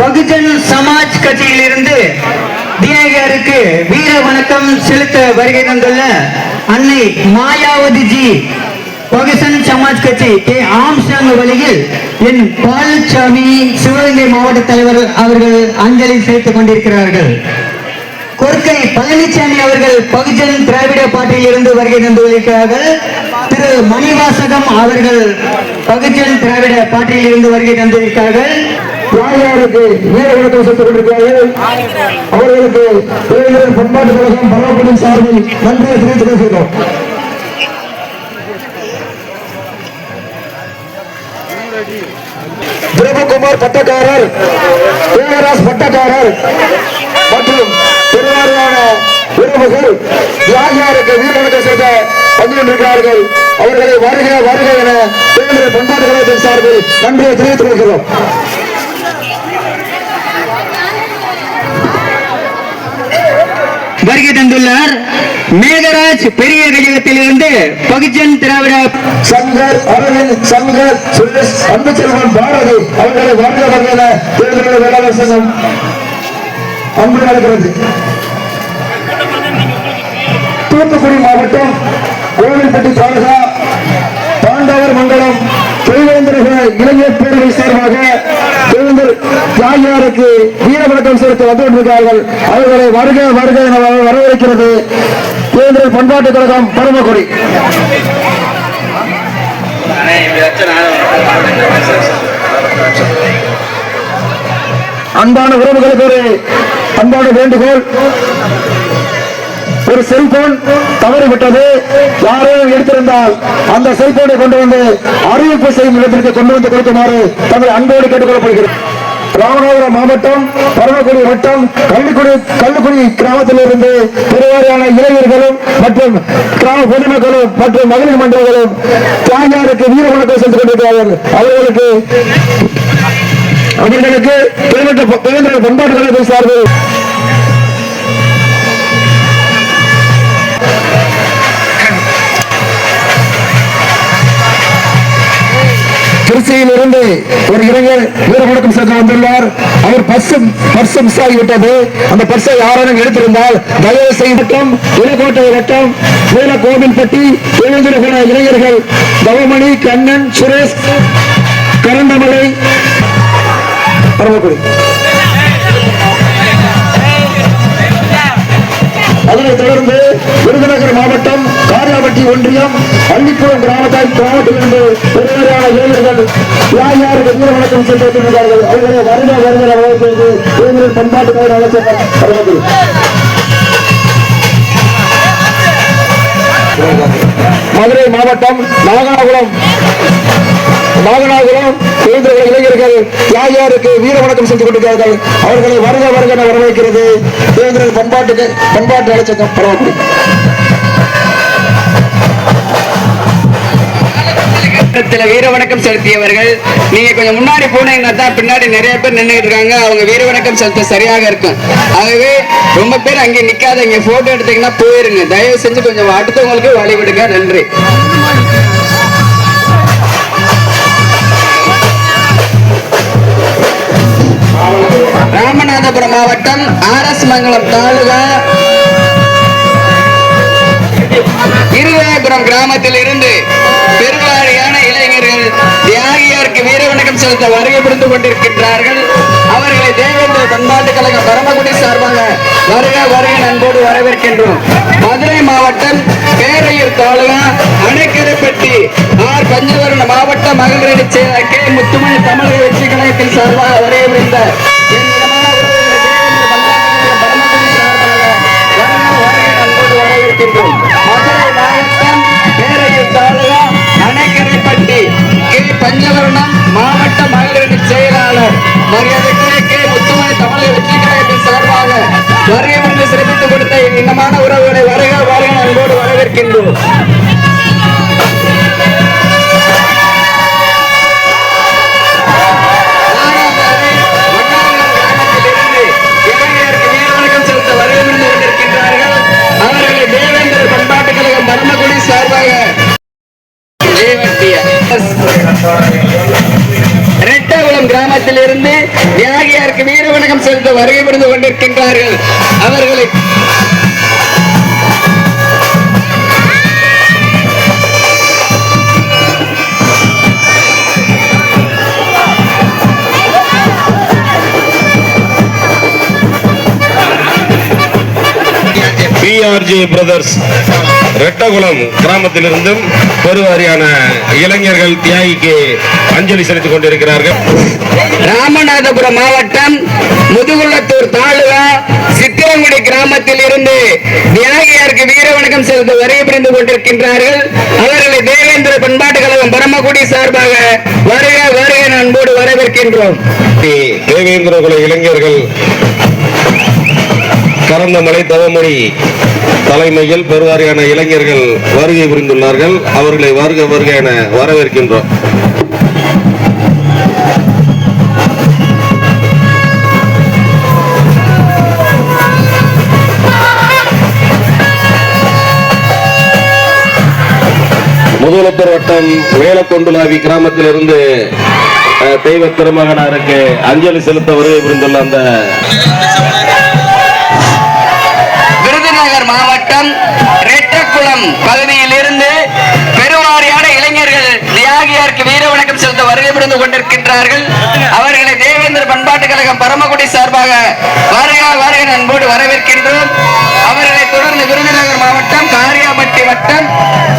பகுஜன் சமாஜ் கட்சியிலிருந்து தினகருக்கு வீர வணக்கம் செலுத்த வருகை தந்துள்ள அன்னை மாயாவதி ஜி பகுஜன் சமாஜ் கட்சி கே ஆம்ஸ்டாங் வழியில் என் பாலசாமி சிவகங்கை மாவட்ட தலைவர் அவர்கள் அஞ்சலி செலுத்திக் கொண்டிருக்கிறார்கள். கொற்கை பழனிசாமி அவர்கள் பகுஜன் திராவிட பாட்டியில் இருந்து வருகை தந்துள்ளார்கள். திரு மணிவாசகம் அவர்கள் பகுஜன் திராவிட பாட்டியில் இருந்து வருகை தந்திருக்கிறார்கள். யாருக்கு வீர வணக்கம் கொண்டிருக்கிறார்கள் அவர்களுக்கு இளைஞர் பண்பாட்டு கழகம் பரவப்படும் சார்பில் நன்றியை தெரிவித்துக் கொள்கிறோம் பிரபுகுமார் பட்டக்காரர் தேவராஜ் பட்டக்காரர் மற்றும் பெருவாரியான உறவுகள் யாருக்கு வீர வணக்கம் செலுத்த கொண்டிருக்கிறார்கள். அவர்களை வருக வருக என இளைஞர் பண்பாட்டு கழகத்தின் சார்பில் நன்றியை தெரிவித்துக் கொள்கிறோம் வருகை தந்துள்ளார். மேகராஜ் பெரிய கழகத்திலிருந்து பகுஜன் திராவிட சங்கர் அரவிந்த் சங்கர் சுரேஷ் அன்புச்செல்வன் பாரதி அவர்களை வாழ்க வகையில தேர்தல் வேளாண் சங்கம் அன்பு நடக்கிறது. தூத்துக்குடி மாவட்டம் கோவில்பட்டி தாலுகா பாண்டவர் மண்டலம் திருவேந்திர இளைஞர் பேரவை சார்பாக தியாகியாருக்கு வீரவணக்கம் செலுத்த வந்து கொண்டிருக்கிறார்கள் அவர்களை வருக வருக என வரவேற்கிறது தேர்தல் பண்பாட்டுக் கழகம் பரமக்குடி. அன்பான உறவுகளுக்கு ஒரு அன்பான வேண்டுகோள். ஒரு செல்போன் தவறிவிட்டது. யாரையும் எடுத்திருந்தால் அந்த செல்போனை கொண்டு வந்து அறிவிப்பு செய்யும் இடத்திற்கு கொண்டு வந்து கொடுக்குமாறு தங்கள் அன்போடு கேட்டுக்கொள்ளப்படுகிறது. ராமநாதபுரம் மாவட்டம் பரமக்குடி வட்டம் கள்ளிக்குடி கள்ளுக்குடி கிராமத்திலிருந்து பெருவாரியான இளைஞர்களும் மற்றும் கிராம பொதுமக்களும் மற்றும் மகளிர் மன்றங்களும் தாயாருக்கு வீர வணக்கம் கொண்டிருக்கிறார்கள். அவர்களுக்கு அவர்களுக்கு தேர்தல் பண்பாட்டு சார்பில் திருச்சியில் இருந்து ஒரு இளைஞர் வீரவணக்கம் சென்று வந்துள்ளார். அவர் பர்ஸ் பர்ஸ் மிஸ் ஆகிவிட்டது அந்த பர்சை யாரும் எடுத்திருந்தால் தயவு செய்துட்டும் இலக்கோட்டை வட்டம் வேல கோவில்பட்டி எழுந்திருக்கிற இளைஞர்கள் தவமணி கண்ணன் சுரேஷ் கரண்டமலை பரமக்குடி. அதனைத் தொடர்ந்து விருதுநகர் மாவட்டம் காரியாபட்டி ஒன்றியம் பள்ளிப்புறம் கிராமத்தால் கிராமத்திலிருந்து பெருமையான இளைஞர்கள் யாருக்கு வீர வணக்கம் சென்று அவர்களை வருட வருகிற வகுப்பிற்கு இளைஞர்கள் பண்பாட்டு கழக அமைச்சர் பரமக்குடி மதுரை மாவட்டம் நாகலாபுரம் நாகநாதபுரம் இளைஞர்கள் யார் யாருக்கு வீர வணக்கம் செஞ்சு கொண்டிருக்கிறார்கள் அவர்களை வருக வருக என வரவேற்கிறது. தேர்தல் பண்பாட்டுக்கு பண்பாட்டு அழைச்சக்கம் பரவாயில்லை வீரவணக்கம் வீர வணக்கம் செலுத்தியவர்கள் நீங்க கொஞ்சம் முன்னாடி போனீங்கன்னா தான் பின்னாடி நிறைய பேர் நின்றுட்டு இருக்காங்க அவங்க வீர வணக்கம் செலுத்த சரியாக இருக்கும். ஆகவே ரொம்ப பேர் அங்கே நிக்காத இங்க போட்டோ எடுத்தீங்கன்னா போயிருங்க. தயவு செஞ்சு கொஞ்சம் அடுத்தவங்களுக்கு வழி விடுங்க நன்றி. ராமநாதபுரம் மாவட்டம் ஆர் எஸ் மங்கலம் தாலுகா. இருதயபுரம் கிராமத்தில் இருந்து பெருவாரியான இளைஞர்கள் தியாகியாருக்கு வீர வணக்கம் செலுத்த வருகை புரிந்து கொண்டிருக்கின்றார்கள். அவர்களை தேவேந்திர பண்பாட்டு கழக பரமக்குடி சார்பாக வருக வருக நண்போடு வரவேற்கின்றோம். மதுரை மாவட்டம் பேரையூர் தாலுகா அணைக்கரைப்பட்டி ஆர். பஞ்சவரண மாவட்ட மகளிரணி செயலர் கே. முத்துமணி தமிழக வெற்றி கழகத்தின் சார்பாக வருகை புரிந்த ஜெயவட்டிய ரெட்டகுளம் கிராமத்தில் இருந்து தியாகியாருக்கு வீர வணக்கம் செலுத்த வருகை புரிந்து கொண்டிருக்கின்றார்கள் அவர்களை பிஆர்ஜி பிரதர்ஸ் ரெட்டகுளம் கிராமத்திலிருந்தும் பெருவாரியான இளைஞர்கள் தியாகிக்கு அஞ்சலி செலுத்திக் கொண்டிருக்கிறார்கள். ராமநாதபுரம் மாவட்டம் முதுகுளத்தூர் தாலுகா சித்திரங்குடி கிராமத்தில் இருந்து தியாகியாருக்கு வீர வணக்கம் செலுத்த வருகை புரிந்து கொண்டிருக்கின்றார்கள். அவர்களை தேவேந்திர பண்பாட்டு கழகம் பரமக்குடி சார்பாக வருக வருக அன்போடு வரவேற்கின்றோம். தேவேந்திர குல இளைஞர்கள் கரந்தமலை தவமொழி தலைமையில் பெருவாரியான இளைஞர்கள் வருகை புரிந்துள்ளார்கள். அவர்களை வருக வருக என வரவேற்கின்றோம். முதுகுளத்தூர் வட்டம் வேலக்கொண்டுலாவி கிராமத்திலிருந்து அஹ், தெய்வ திருமகனாருக்கு அஞ்சலி செலுத்த வருகை புரிந்துள்ள அந்த ரெட்டக்குளம் பகுதியில் பெருவாரியான இளைஞர்கள் தியாகியாருக்கு வீர வணக்கம் செலுத்த வருகை புரிந்து கொண்டிருக்கின்றார்கள். அவர்களை தேவேந்திர பண்பாட்டு கழகம் பரமக்குடி சார்பாக வருக வருக அன்போடு வரவேற்கின்றோம். அவர்களை தொடர்ந்து விருதுநகர் மாவட்டம் காரியாபட்டி வட்டம்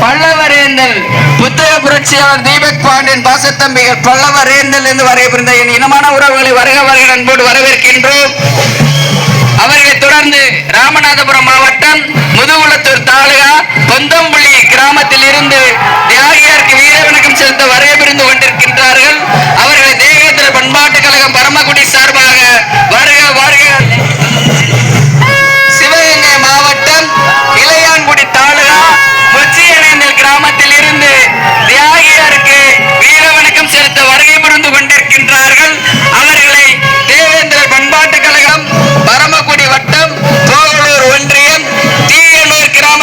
பல்லவரேந்தல் புத்தக புரட்சியாளர் தீபக் பாண்டியன் பாசத்தம்பிகள் பல்லவரேந்தல் என்று வருகை என் இனமான உறவுகளை வருக வருக அன்போடு வரவேற்கின்றோம். அவர்களை தொடர்ந்து ராமநாதபுரம் மாவட்டம் முதுகுளத்தூர் தாலுகா பொந்தம்புள்ளி கிராமத்தில் இருந்து தியாகியாருக்கு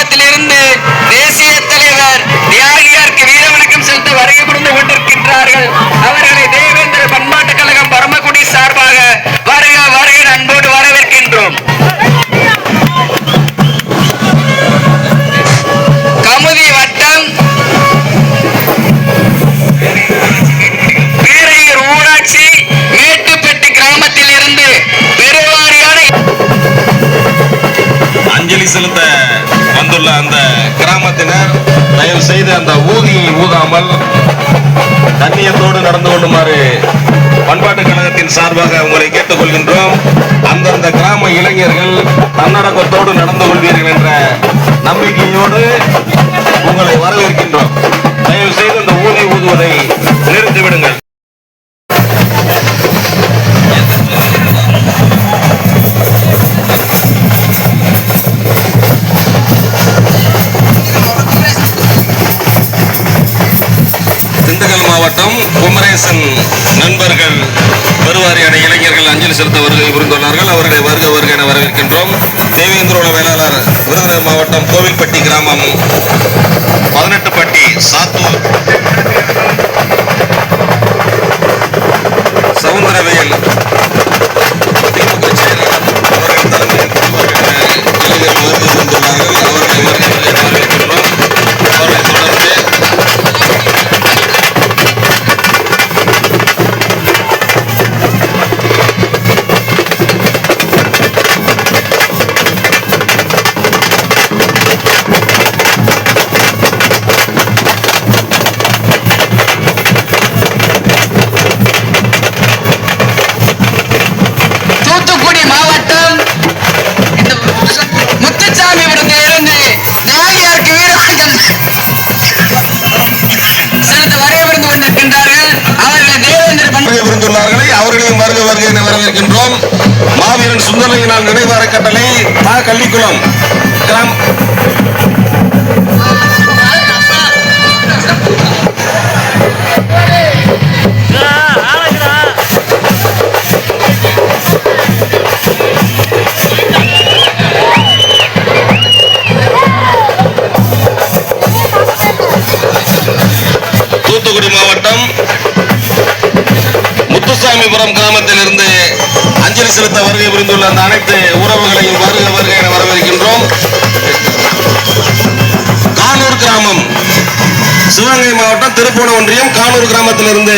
கிராமத்திலிருந்து தேசிய தலைவர் தியாகியாருக்கு வீர செலுத்த வருகை புரிந்து கொண்டிருக்கின்றார்கள். அவர்களை தேவேந்திர பண்பாட்டு கழகம் பரமக்குடி சார்பாக வருக வருக அன்போடு வரவேற்கின்றோம். கமுதி வட்டம் பேரையூர் ஊராட்சி மேட்டுப்பட்டி கிராமத்தில் இருந்து பெருவாரியான அஞ்சலி செலுத்த வந்துள்ள அந்த கிராமத்தினர் தயவு செய்து அந்த ஊதியை ஊதாமல் கண்ணியத்தோடு நடந்து கொள்ளுமாறு பண்பாட்டு கழகத்தின் சார்பாக உங்களை கேட்டுக்கொள்கின்றோம். அந்தந்த கிராம இளைஞர்கள் தன்னடக்கத்தோடு நடந்து கொள்வீர்கள் என்ற நம்பிக்கையோடு உங்களை வரவேற்கின்றோம். தயவு செய்து அந்த ஊதி ஊதுவதை நிறுத்திவிடுங்கள். நண்பர்கள் பெருவாரியான இளைஞர்கள் அஞ்சலி செலுத்த வருகை புரிந்துள்ளார்கள். அவர்களை வருக வருக என வரவேற்கின்றோம். தேவேந்திரோட வேளாளர் விருதுநகர் மாவட்டம் கோவில்பட்டி கிராமம் பதினெட்டுப்பட்டி சாத்தூர் மாவீரன் சுந்தரலிங்கனால் நினைவு அறக்கட்டளை மா கள்ளிக்குளம் கிராம தூத்துக்குடி மாவட்டம் முத்துசாமிபுரம் கிராமத்திலிருந்து அஞ்சலி செலுத்த வருகை புரிந்துள்ள அந்த அனைத்து உறவுகளையும் வருக வருக என வரவேற்கின்றோம். கானூர் கிராமம் சிவகங்கை மாவட்டம் திருப்பூண ஒன்றியம் கானூர் கிராமத்திலிருந்து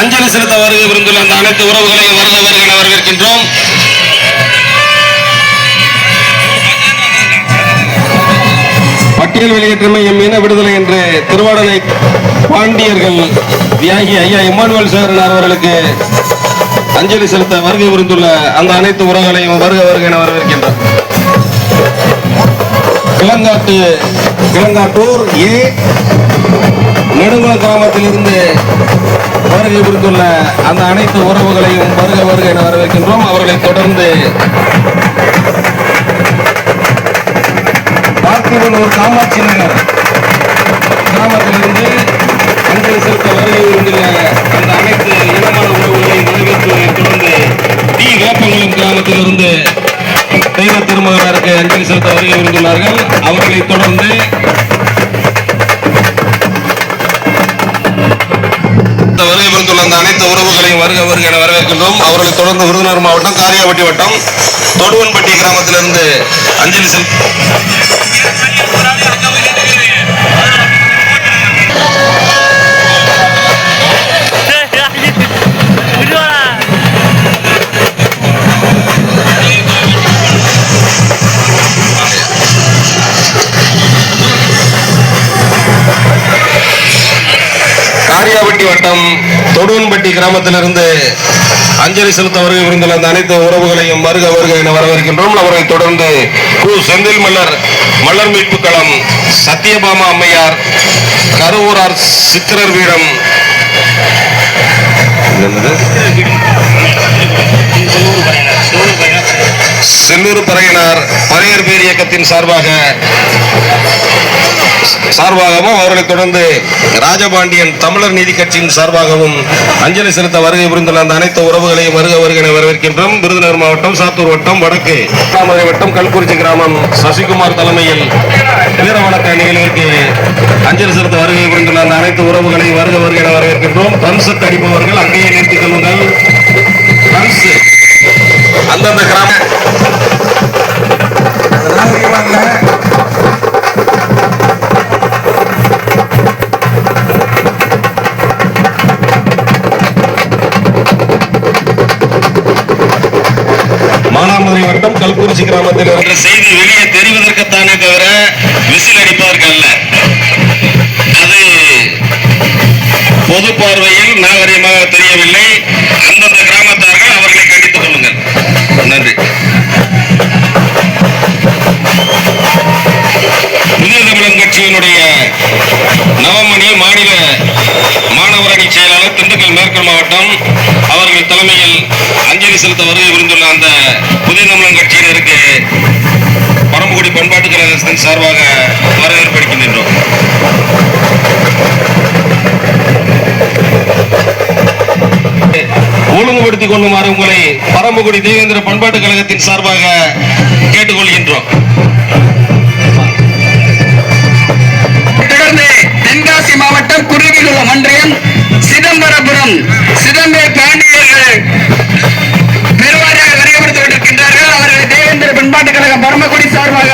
அஞ்சலி செலுத்த வருகை புரிந்துள்ள அந்த அனைத்து உறவுகளையும் வருக வருக என வரவேற்கின்றோம். பட்டியல் வெளியேற்றமை எம் இன விடுதலை என்று திருவாடலை பாண்டியர்கள் தியாகி ஐயா இம்மானுவல் சேரன் அவர்களுக்கு அஞ்சலி செலுத்த வருகை புரிந்துள்ள அந்த அனைத்து உறவுகளையும் வருக வருக என வரவேற்கின்றோம். கிளங்காட்டு கிளங்காட்டூர் ஏ நெடுங்குளம் கிராமத்திலிருந்து வருகை புரிந்துள்ள அந்த அனைத்து உறவுகளையும் வருக வருக என வரவேற்கின்றோம். அவர்களை தொடர்ந்து பார்த்திபனூர் காமாட்சி நகர் கிராமத்திலிருந்து அஞ்சலி செலுத்த வருகை புரிந்துள்ள அந்த அனைத்து இனமான உறவுகளையும் வரவேற்பதை தொடர்ந்து டி. வேப்பங்குளம் கிராமத்திலிருந்து தெய்வ திருமகனாருக்கு அஞ்சலி செலுத்த வருகை இருந்துள்ளார்கள் அவர்களை தொடர்ந்து வருகை புரிந்துள்ள அந்த அனைத்து உறவுகளையும் வருக வருக என வரவேற்கின்றோம். அவர்களை தொடர்ந்து விருதுநகர் மாவட்டம் காரியாபட்டி வட்டம் தொடுவன்பட்டி கிராமத்திலிருந்து அஞ்சலி செல் காரியாபட்டி வட்டம் தொடுவன்பட்டி கிராமத்திலிருந்து அஞ்சலி செலுத்த வருகை விருந்துள்ள அந்த அனைத்து உறவுகளையும் வருக வருக என வரவேற்கின்றோம். அவரை தொடர்ந்து கு. செந்தில் மல்லர் மலர் மீட்பு களம் சத்தியபாமா அம்மையார் கருவூரார் சித்திரர் வீடம் என்னது? செல்லூர் பறையினார் பறையர் பேர் இயக்கத்தின் சார்பாக சார்பாகவும் அவர்களை தொடர்ந்து ராஜபாண்டியன் தமிழர் நீதி கட்சியின் சார்பாகவும் அஞ்சலி செலுத்த வருகை புரிந்துள்ள அந்த அனைத்து உறவுகளையும் வருக வருகை என வரவேற்கின்றோம். விருதுநகர் மாவட்டம் சாத்தூர் வட்டம் வடக்கு தாமரை வட்டம் கல்குறிச்சி கிராமம் சசிகுமார் தலைமையில் வீர வணக்க நிகழ்விற்கு அஞ்சலி செலுத்த வருகை புரிந்துள்ள அந்த அனைத்து உறவுகளையும் வருக வருகை என வரவேற்கின்றோம். கன்செப்ட் அடிப்பவர்கள் அங்கேயே நிறுத்திக் கொள்ளுங்கள். கன்ஸ் அந்தந்த கிராம மானாமதுரை வட்டம் கல்குறிச்சி கிராமத்தில் இருந்து செய்தி வெளியே நடத்தி கொள்ளுமாறு உங்களை பரம்புக்குடி தேவேந்திர பண்பாட்டு கழகத்தின் சார்பாக கேட்டுக்கொள்கின்றோம். தொடர்ந்து தென்காசி மாவட்டம் குருவிகுளம் ஒன்றியம் சிதம்பரபுரம் சிதம்பர பாண்டியர்கள் பெருவாரியாக வரையப்படுத்தப்பட்டிருக்கின்றார்கள் அவர்களை தேவேந்திர பண்பாட்டு கழகம் பரமக்குடி சார்பாக